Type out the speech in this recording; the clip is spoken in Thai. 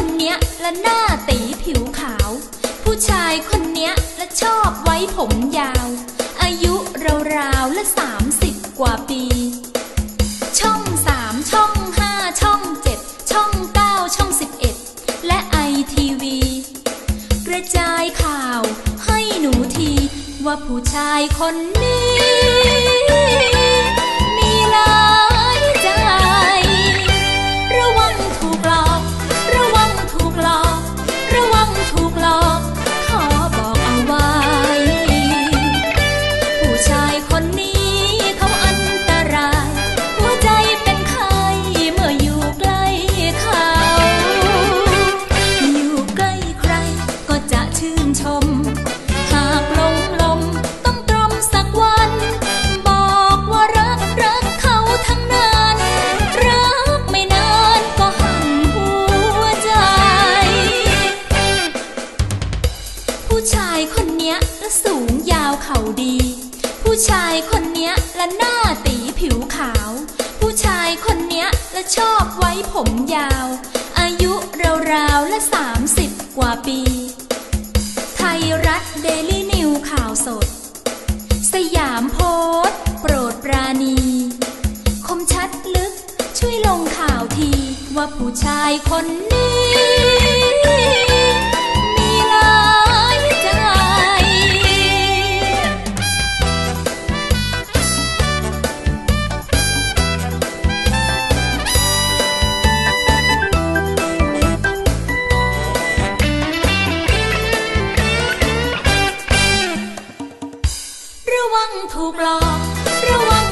คนเนี้ยและหน้าตีผิวขาว ผู้ชายคนเนี้ยและชอบไว้ผมยาว อายุราวๆและสามสิบกว่าปี ช่องสามช่องห้าช่องเจ็ดช่องเก้าช่องสิบเอ็ดและไอทีวีกระจายข่าวให้หนูที ว่าผู้ชายคนนี้ สูงยาวเข่าดี ผู้ชายคนเนี้ยละหน้าตีผิวขาว ผู้ชายคนเนี้ยละชอบไว้ผมยาว อายุราวๆละสามสิบกว่าปี ไทยรัฐเดลี่นิวข่าวสด สยามโพสต์โปรดปราณี คมชัดลึกช่วยลงข่าวทีว่าผู้ชายคนนี้ งถูกหลอกระวัง